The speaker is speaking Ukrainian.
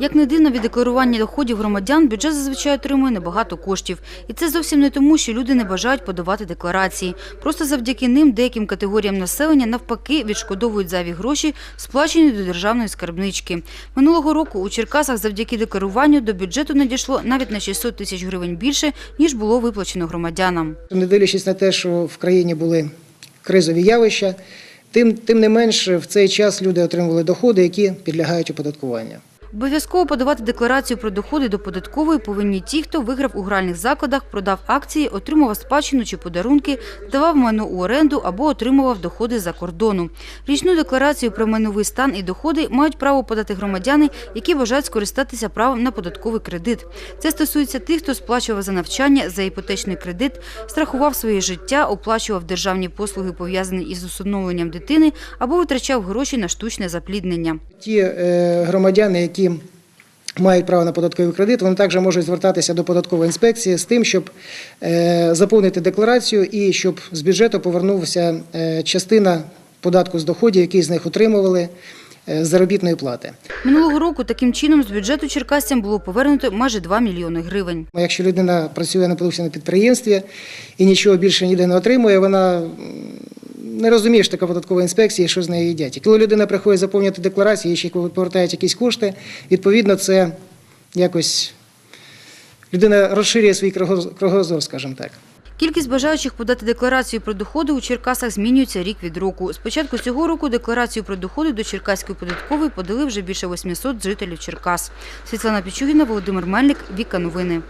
Як не дивно, від декларування доходів громадян бюджет зазвичай отримує небагато коштів. І це зовсім не тому, що люди не бажають подавати декларації. Просто завдяки ним деяким категоріям населення навпаки відшкодовують зайві гроші, сплачені до державної скарбнички. Минулого року у Черкасах завдяки декларуванню до бюджету надійшло навіть на 600 тисяч гривень більше, ніж було виплачено громадянам. Не дивлячись на те, що в країні були кризові явища, тим, тим не менш в цей час люди отримували доходи, які підлягають оподаткуванню. Обов'язково подавати декларацію про доходи до податкової повинні ті, хто виграв у гральних закладах, продав акції, отримував спадщину чи подарунки, здавав майно у оренду або отримував доходи за кордону. Річну декларацію про майновий стан і доходи мають право подати громадяни, які бажають скористатися правом на податковий кредит. Це стосується тих, хто сплачував за навчання, за іпотечний кредит, страхував своє життя, оплачував державні послуги, пов'язані із усиновленням дитини, або витрачав гроші на штучне запліднення. Ті е, громадяни, які мають право на податковий кредит, вони також можуть звертатися до податкової інспекції з тим, щоб е, заповнити декларацію і щоб з бюджету повернулася е, частина податку з доходів, який з них отримували е, заробітної плати. Минулого року таким чином з бюджету черкасцям було повернуто майже 2 мільйони гривень. Якщо людина працює наприклад, на підприємстві і нічого більше ніде не отримує, вона не розуміє, що таке податкова інспекція що з нею їдять. І коли людина приходить заповнювати декларацію, їй ще повертають якісь кошти, відповідно, це якось людина розширює свій кругоз- кругозор, скажімо так. Кількість бажаючих подати декларацію про доходи у Черкасах змінюється рік від року. З початку цього року декларацію про доходи до Черкаської податкової подали вже більше 800 жителів Черкас. Світлана Пічугіна, Володимир Мельник, Віка Новини.